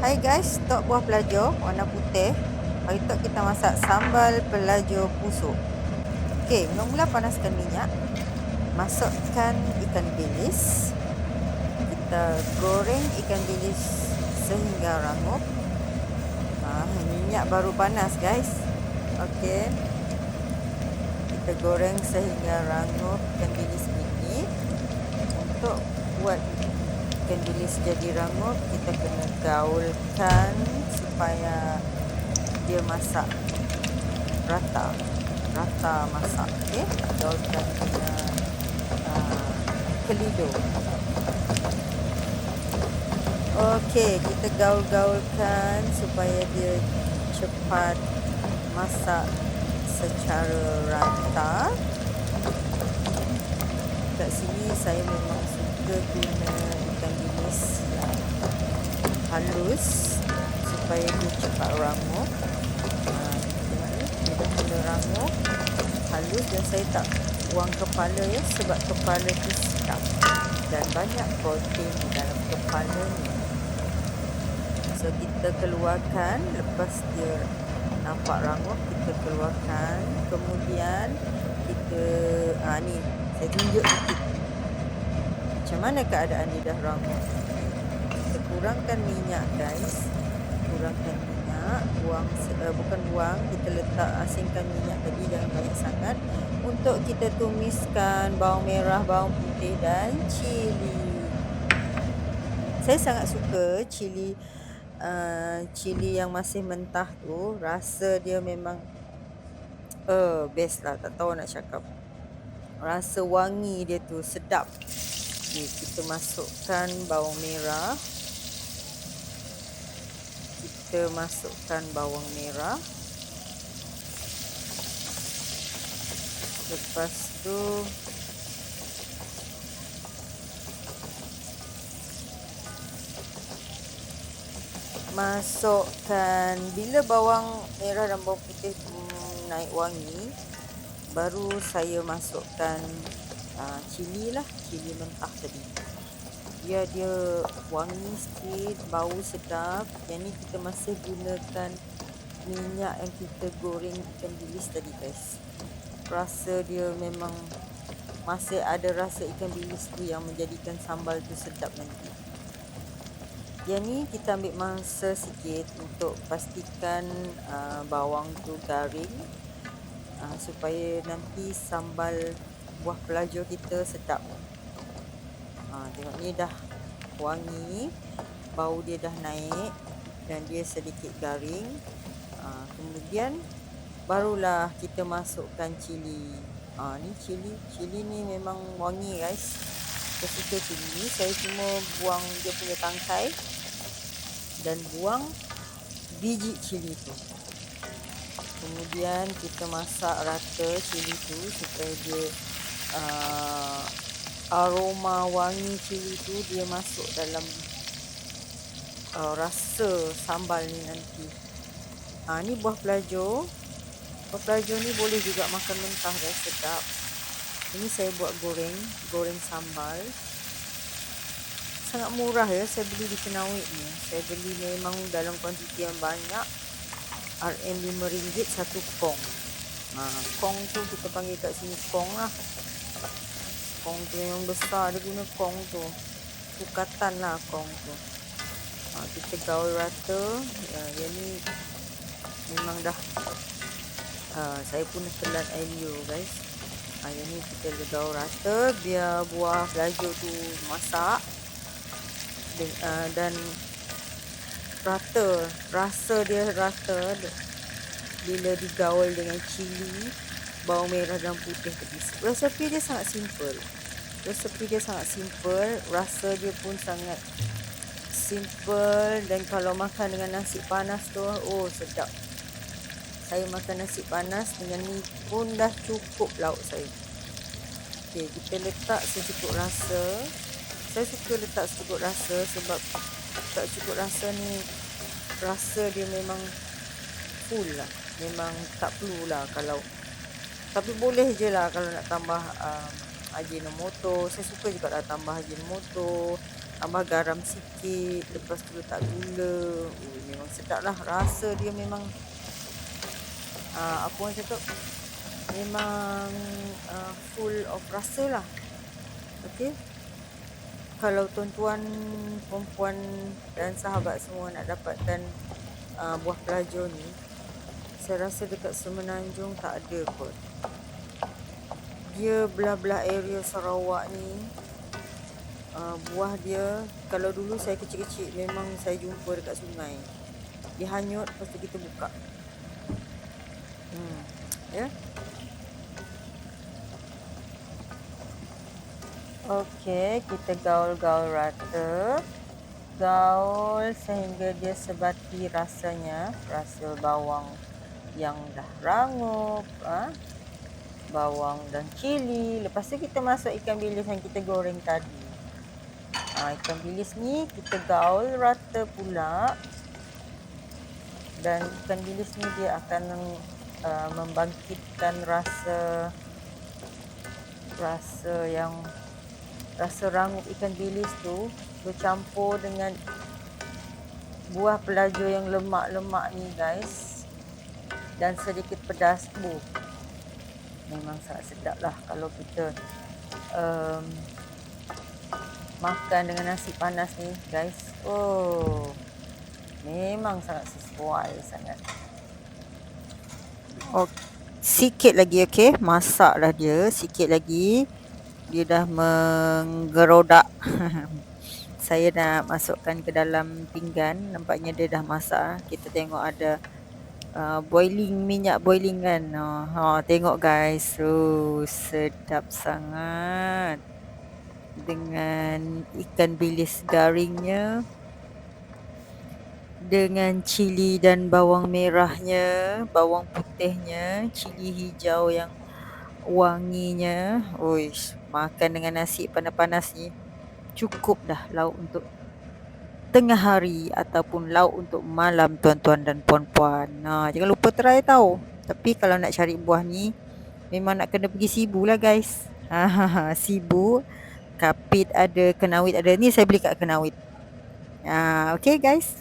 Hai guys, tok buah pelajo warna putih. Hari tu kita masak sambal pelajo pusuk. Okey, mula-mula panaskan minyak. Masukkan ikan bilis. Kita goreng ikan bilis sehingga rangup. Ha, minyak baru panas guys. Okey. Kita goreng sehingga rangup ikan bilis ini. Untuk buat ikan bilis jadi rangup kita kena gaulkan supaya dia masak rata rata masak okey? Gaulkan dengan uh, kelido okey kita gaul-gaulkan supaya dia cepat masak secara rata. Kat sini saya memang suka guna ikan bilis yang halus supaya dia cepat rangup. Ha, dia dah mula rangup halus dan saya tak buang kepala ya sebab kepala tu sedap dan banyak protein di dalam kepala ni. So kita keluarkan lepas dia nampak rangup kita keluarkan kemudian kita ha, ni saya tunjuk sikit macam mana keadaan lidah rangup kita kurangkan minyak guys. Kurangkan minyak. Buang uh, bukan buang kita letak asingkan minyak tadi jangan banyak sangat. Untuk kita tumiskan bawang merah bawang putih dan cili saya sangat suka cili uh, cili yang masih mentah tu. Rasa dia memang uh, best lah. Tak tahu nak cakap. Rasa wangi dia tu sedap. Okey, kita masukkan bawang merah. Kita masukkan bawang merah. Lepas tu masukkan bila bawang merah dan bawang putih naik wangi baru saya masukkan uh, cili lah cili mentah tadi dia dia wangi sikit bau sedap. Yang ni kita masih gunakan minyak yang kita goreng ikan bilis tadi guys. Rasa dia memang masih ada rasa ikan bilis tu yang menjadikan sambal tu sedap nanti. Yang ni kita ambil masa sikit untuk pastikan uh, bawang tu garing uh, supaya nanti sambal buah pelajo kita sedap. Ha, tengok ni dah wangi. Bau dia dah naik. Dan dia sedikit garing. Ha, kemudian barulah kita masukkan cili. Ha, ni cili. Cili ni memang wangi guys. Suka cili ni. Saya cuma buang dia punya tangkai. Dan buang biji cili tu. Kemudian kita masak rata cili tu supaya dia uh, aroma wangi cili tu dia masuk dalam uh, rasa sambal ni nanti. Ha, ni buah pelajo. Buah pelajo ni boleh juga makan mentah dan sedap. Ini saya buat goreng, goreng sambal. Sangat murah ya, saya beli di Kenawik ni. Saya beli memang dalam kuantiti yang banyak. RM5 satu kong. Ha, kong tu kita panggil kat sini kong lah kong tu yang besar dia guna kong tu sukatan lah kong tu ha, kita gaul rata. Ya, yang ni memang dah ha, saya pun telan air guys. Ha, yang ni kita gaul rata biar buah laju tu masak. Dan, uh, dan rata rasa dia rata bila digaul dengan cili bawang merah dan putih tadi. Resepi dia sangat simple. Resepi dia sangat simple, rasa dia pun sangat simple dan kalau makan dengan nasi panas tu, oh sedap. Saya makan nasi panas dengan ni pun dah cukup lauk saya. Okey, kita letak secukup rasa. Saya suka letak secukup rasa sebab tak cukup rasa ni rasa dia memang full lah. Memang tak perlu lah kalau tapi boleh je lah kalau nak tambah um, Ajinomoto Saya suka juga lah tambah Ajinomoto tambah garam sikit lepas tu letak gula. Ui, memang sedap lah. Rasa dia memang uh, apa orang cakap? Memang uh, full of rasa lah. Ok kalau tuan-tuan perempuan dan sahabat semua nak dapatkan uh, buah pelajur ni saya rasa dekat Semenanjung tak ada kot dia belah-belah area Sarawak ni uh, buah dia kalau dulu saya kecil-kecil memang saya jumpa dekat sungai dia hanyut lepas tu kita buka hmm ya yeah? Okey, kita gaul-gaul rata. Gaul sehingga dia sebati rasanya, rasa bawang yang dah rangup, ha? Bawang dan cili. Lepas tu kita masuk ikan bilis yang kita goreng tadi. Ha, ikan bilis ni kita gaul rata pula. Dan ikan bilis ni dia akan uh, membangkitkan rasa rasa yang rasa rangup ikan bilis tu bercampur dengan buah pelaju yang lemak-lemak ni guys dan sedikit pedas bu memang sangat sedap lah kalau kita um, makan dengan nasi panas ni guys. Oh memang sangat sesuai sangat. Oh sikit lagi okey masaklah dia sikit lagi. Dia dah menggerodak. Saya nak masukkan ke dalam pinggan. Nampaknya dia dah masak. Kita tengok ada uh, boiling minyak boiling kan? Uh, ha tengok guys. Oh sedap sangat. Dengan ikan bilis garingnya. Dengan cili dan bawang merahnya, bawang putihnya, cili hijau yang wanginya. Uish, makan dengan nasi panas-panas ni cukup dah lauk untuk tengah hari ataupun lauk untuk malam tuan-tuan dan puan-puan. Nah, jangan lupa try tahu. Tapi kalau nak cari buah ni memang nak kena pergi Sibu lah guys. Ha, Sibu kapit ada, kenawit ada. Ni saya beli kat kenawit. Ah, okay guys.